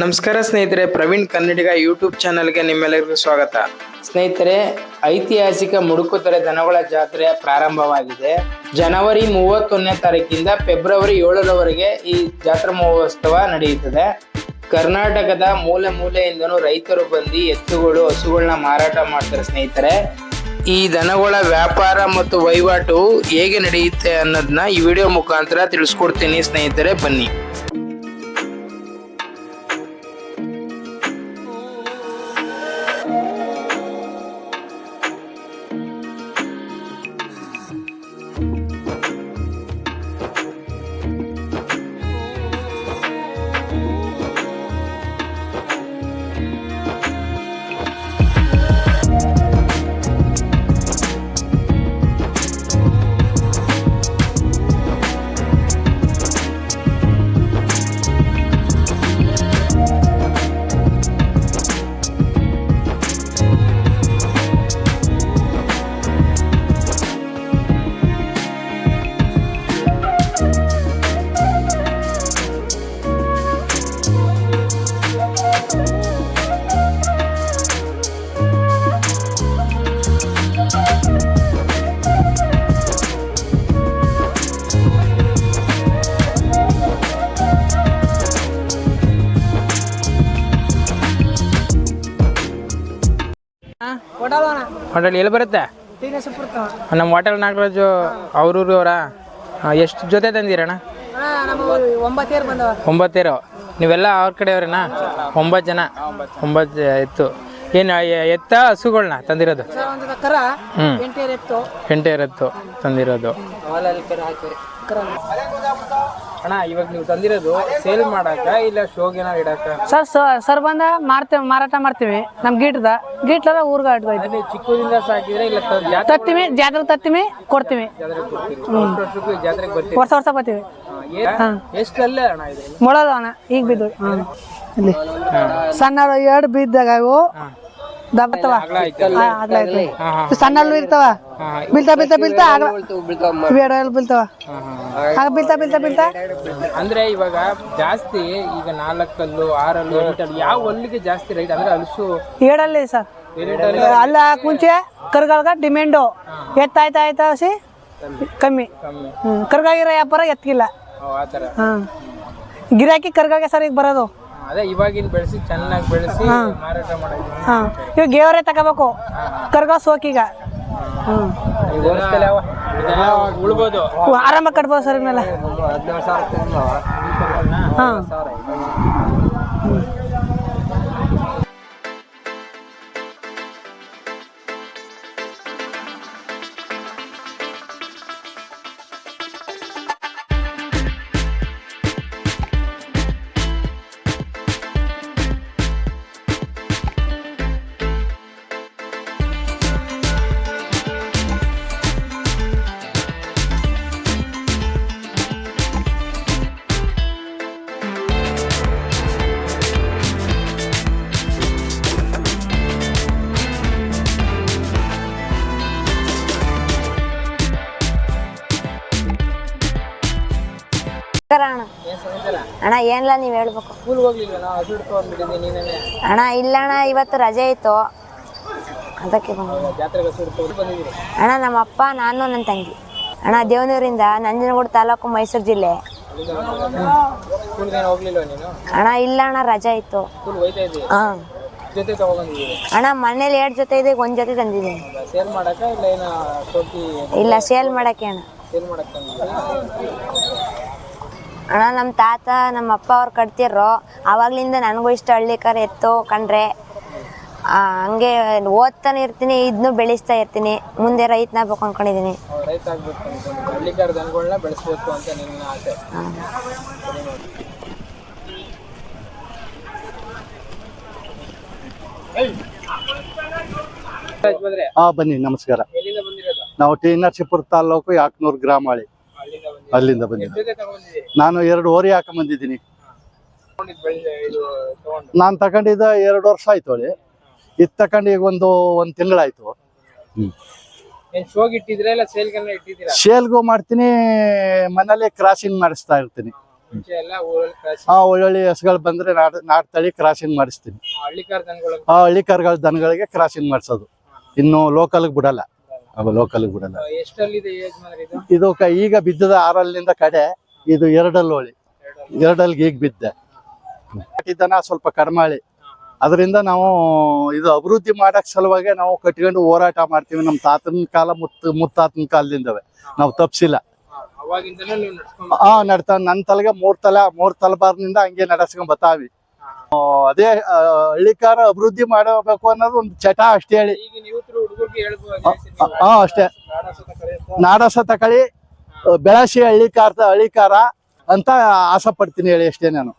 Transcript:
ನಮಸ್ಕಾರ ಸ್ನೇಹಿತರೆ, ಪ್ರವೀಣ್ ಕನ್ನಡಿಗ ಯೂಟ್ಯೂಬ್ ಚಾನಲ್ಗೆ ನಿಮ್ಮೆಲ್ಲರಿಗೂ ಸ್ವಾಗತ. ಸ್ನೇಹಿತರೆ, ಐತಿಹಾಸಿಕ ಮುಡುಕುತೊರೆ ದನಗಳ ಜಾತ್ರೆ ಪ್ರಾರಂಭವಾಗಿದೆ. ಜನವರಿ ಮೂವತ್ತೊಂದನೇ ತಾರೀಕಿಂದ ಫೆಬ್ರವರಿ ಏಳರವರೆಗೆ ಈ ಜಾತ್ರಾ ಮಹೋತ್ಸವ ನಡೆಯುತ್ತದೆ. ಕರ್ನಾಟಕದ ಮೂಲೆ ಮೂಲೆಯಿಂದನೂ ರೈತರು ಬಂದು ಎತ್ತುಗಳು ಹಸುಗಳನ್ನ ಮಾರಾಟ ಮಾಡ್ತಾರೆ ಸ್ನೇಹಿತರೆ. ಈ ದನಗಳ ವ್ಯಾಪಾರ ಮತ್ತು ವಹಿವಾಟು ಹೇಗೆ ನಡೆಯುತ್ತೆ ಅನ್ನೋದನ್ನ ಈ ವಿಡಿಯೋ ಮುಖಾಂತರ ತಿಳಿಸ್ಕೊಡ್ತೀನಿ ಸ್ನೇಹಿತರೆ, ಬನ್ನಿ. ಹೋಟೆಲ್ ಎಲ್ಲಿ ಬರುತ್ತೆ? ನಮ್ಮ ಹೋಟೆಲ್ ನಾಗರಾಜು ಅವ್ರೂರು ಅವರ? ಎಷ್ಟು ಜೊತೆ ತಂದಿರಣ್ಣ? ಒಂಬತ್ತೇರು ನೀವೆಲ್ಲ ಅವ್ರ ಕಡೆಯವ್ರಣ್ಣ ಒಂಬತ್ತು ಜನ. ಒಂಬತ್ತು ಎತ್ತು ಏನು ಎತ್ತ ಹಸುಗಳನ್ನ ತಂದಿರೋದು. ಎಂಟೇರು ಎತ್ತು. ಎಂಟೇ ಇರತ್ತು ತಂದಿರೋದು. ಅಣ್ಣ ಇವಾಗ ನೀವು ತಂದಿರೋದು ಸೇಲ್ ಮಾಡಾಕ ಇಲ್ಲ ಇಡಾಕ ಸರ್ ಬಂದ ಮಾರ್ತೇವೆ ಮಾರಾಟ ಮಾಡ್ತೀವಿ ನಮ್ಮ ಗೀಟದ. ಗೀಟ್ಲ ಊರ್ಗ ತತ್ತಿಮಿ ಚಿಕ್ಕದಿಂದ ಸಾಕಿದ್ರೆ ಇಲ್ಲ ಜಾತ್ರೆ ತತ್ತೀವಿ ಜಾತ್ರೆ ತತ್ತೀವಿ ಕೊಡ್ತೀವಿ. ಜಾತ್ರೆಗೆ ವರ್ಷ ವರ್ಷ ಬರ್ತೀವಿ. ಎಷ್ಟಲ್ಲೇ ಅಣ್ಣ ಇದು? ಮೊಳದ ಅಣ್ಣ ಈಗ ಬಿದ್ದು. ಇಲ್ಲಿ. ಸಣ್ಣ ಎರಡು ಬಿದ್ದಾಗ ಸಣ್ಣ ಇರ್ತಾವ? ಬೀಳ್ತಾ ಬೀಳ್ತಾ ಬೀಳ್ತಾ ಆಗ್ಲ ಇವೆರಡು ಎಲ್ಲಿ ಬೀಳ್ತಾವ ಆಗ ಬೀಳ್ತಾ ಬೀಳ್ತಾ ಬೀಳ್ತಾ? ಅಂದ್ರೆ ಇವಾಗ ಜಾಸ್ತಿ ಈಗ ನಾಲ್ಕಲ್ಲು ಆರಲ್ಲು ಎಂಟಲ್ಲು ಯಾವ ಹಲ್ಲಿಗೆ ಜಾಸ್ತಿ ರೈಟ್ ಅಂದ್ರೆ ಹಲಸು ಏಳಲ್ಲಿ ಸರ್ ಅಲ್ಲ ಮುಂಚೆ ಕರ್ಗಳ್ಗ ಡಿಮ್ಯಾಂಡು. ಎತ್ತಾಯ್ತಾ ಆಯ್ತಾ ಸಿ ಕಮ್ಮಿ. ಕರ್ಗಾಗಿರೋ ವ್ಯಾಪಾರ ಎತ್ತಿಲ್ಲ. ಓ, ಆ ಥರ. ಗಿರಾಕಿ ಕರ್ಗಾಗೆ ಸರ್ ಈಗ ಬರೋದು? ಅದೇ ಇವಾಗಿನ ಬೆಳೆಸಿ ಚೆನ್ನಾಗಿ ಬೆಳೆಸಿ ಮಾರಾಟ ಮಾಡೋದು. ಹಾಂ. ಇವಾಗ ಗೇವರೇ ತಗೋಬೇಕು. ಕರ್ಗೋ ಸೋಕೀಗ ಹ್ಞೂ ಇದೆಲ್ಲ ಇದೆಲ್ಲ ಉಳ್ಬೋದು? ಆರಾಮ ಕಟ್ಬೋದು ಸರ್ ಇದ್ನೆಲ್ಲ ಹಾಂ. ನಮಸ್ಕಾರ ಅಣ್ಣ. ಅಣ್ಣ ಏನಿಲ್ಲ ನೀವು ಹೇಳ್ಬೇಕು? ಸ್ಕೂಲ್ಗೆ ಹೋಗ್ಲಿಲ್ಲ ನಾವು? ಹಸು ಹಿಡ್ಕೊಂಡ್ಬಿಟ್ಟಿದ್ದೀನಿ ನೀನೇ ಅಣ್ಣ ಇಲ್ಲ ಅಣ್ಣ ಇವತ್ತು ರಜೆ ಇತ್ತು. ಅದಕ್ಕೆ ಬಂದೆ. ಜಾತ್ರೆಗೆ ಹಸು ಹಿಡ್ಕೊಂಡು ಬಂದಿದ್ದೀರಿ? ಅಣ್ಣ ನಮ್ಮ ಅಪ್ಪ ನಾನು ನನ್ನ ತಂಗಿ. ಅಣ್ಣ ದೇವನೂರಿಂದ ನಂಜನಗೂಡು ತಾಲೂಕು ಮೈಸೂರು ಜಿಲ್ಲೆ. ಸ್ಕೂಲ್ಗೆ ಏನು ಹೋಗ್ಲಿಲ್ಲ ನೀನು? ಅಣ್ಣ ಇಲ್ಲ ಅಣ್ಣ ರಜೆ ಇತ್ತು. ಸ್ಕೂಲ್ ಹೋಯ್ತಾ ಇದ್ದೀವಿ ಹಾಂ. ಜೊತೆ ತಗೊಂಡ್ಬಂದಿದ್ದೀರಿ ಅಣ್ಣ ಮನೇಲಿ ಎರಡು ಜೊತೆ ಇದೆ ಒಂದು ಜೊತೆ ತಂದಿದ್ದೀನಿ. ಸೇಲ್ ಇಲ್ಲ ಏನೋ ಶೋಕಿ ಇಲ್ಲ ಸೇಲ್ ಮಾಡಕ್ಕೆ ಅಣ್ಣ. ಸೇಲ್ ಮಾಡಕ್ಕೆ ಅಣ್ಣ ನಮ್ಮ ತಾತ ನಮ್ಮ ಅಪ್ಪ ಅವ್ರು ಕಟ್ತಿರೋ ಆವಾಗ್ಲಿಂದ ನನಗೂ ಇಷ್ಟ ಹಳ್ಳಿಕರ ಎತ್ತು ಕಂಡ್ರೆ. ಹಂಗೆ ಓದ್ತಾನೆ ಇರ್ತೀನಿ ಇದನ್ನು ಬೆಳೆಸ್ತಾ ಇರ್ತೀನಿ. ಮುಂದೆ ರೈತನಾಗ್ಬೇಕು ಅನ್ಕೊಂಡಿದ್ದೀನಿ ಅವ್ರು ರೈತ ಆಗ್ಬೇಕು ಅನ್ಕೊಂಡು ಹಳ್ಳಿಕಾರ ದನಗಳನ್ನ ಬೆಳೆಸ್ಬೇಕು ಅಂತ ನಿನ್ನ ಆಸೆ. ಬಂದ್ರೆ? ಹಾ ಬನ್ನಿ ನಮಸ್ಕಾರ. ಎಲ್ಲಿಂದ ಬಂದಿರೋದು? ನಾವು ಟಿ ನರಸೀಪುರ ತಾಲೂಕು ಯಾಕ್ನೂರು ಗ್ರಾಮಾಳಿ. ಅಲ್ಲಿಂದ ಬಂದಿದ್ದೆ. ನಾನು ಎರಡು ಓರಿ ಹಾಕೊಂಬಂದಿದ್ದೀನಿ ನಾನು ತಗೊಂಡಿದ್ದ ಎರಡು ವರ್ಷ ಆಯ್ತು ಅವಳಿ ಇದು ತಗೊಂಡು ಈಗ ಒಂದು ಒಂದು ತಿಂಗಳಾಯ್ತು. ಸೇಲ್ಗೂ ಮಾಡ್ತೀನಿ ಮನೇಲಿ ಕ್ರಾಸಿಂಗ್ ಮಾಡಿಸ್ತಾ ಇರ್ತೀನಿ. ಹಾ ಒಳ್ಳೊಳ್ಳಿ ಹಸುಗಳು ಬಂದ್ರೆ ನಾಡ್ ನಾಡ್ ತಳಿ ಕ್ರಾಸಿಂಗ್ ಮಾಡಿಸ್ತೀನಿ. ಹಳ್ಳಿ ಕರುಗಳ ದನಗಳಿಗೆ ಕ್ರಾಸಿಂಗ್ ಮಾಡಿಸೋದು. ಇನ್ನು ಲೋಕಲ್ಗೆ ಬಿಡಲ್ಲ. ಅವು ಲೋಕಲ್ ಬಿಡಲ್ಲ ಎಷ್ಟಲ್ಲಿದೆ ಇದು? ಈಗ ಬಿದ್ದದ ಆರಲ್ಲಿಂದ ಕಡೆ ಇದು ಎರಡಲ್ಲಿ. ಹೋಳಿ ಎರಡಲ್ಗೆ ಈಗ ಬಿದ್ದೆ. ಕಟ್ಟಿದ್ದನ ಸ್ವಲ್ಪ ಕಡಿಮಾಳಿ. ಅದರಿಂದ ನಾವು ಇದು ಅಭಿವೃದ್ಧಿ ಮಾಡಕ್ ಸಲುವಾಗಿ ನಾವು ಕಟ್ಕೊಂಡು ಹೋರಾಟ ಮಾಡ್ತೀವಿ. ನಮ್ಮ ತಾತನ ಕಾಲ ಮುತ್ತ ಮುತ್ತಾತನ ಕಾಲದಿಂದವೆ. ನಾವು ತಪ್ಸಿಲ್ಲ. ಹಾ ನಡ್ತಾ ನನ್ನ ತಲೆಗೆ ಮೂರ್ ತಲ ಮೂರ್ ತಲಬಾರ್ನಿಂದ ಹಂಗೆ ನಡೆಸ್ಕೊಂಡ್ ಬತಾವಿ ಆ, ಅದೇ ಹಳ್ಳಿಕಾರ ಅಭಿವೃದ್ಧಿ ಮಾಡಬೇಕು ಅನ್ನೋದು ಒಂದು ಚಟ ಅಷ್ಟೇ ಹೇಳಿ. ಹಾ ಅಷ್ಟೇ. ನಾಡಸ ತಕಳಿ ಬೆಳಸಿ ಹಳ್ಳಿಕಾರ ಹಳ್ಳಿಕಾರ ಅಂತ ಆಸೆ ಪಡ್ತೀನಿ ಹೇಳಿ ಅಷ್ಟೇ ನಾನು.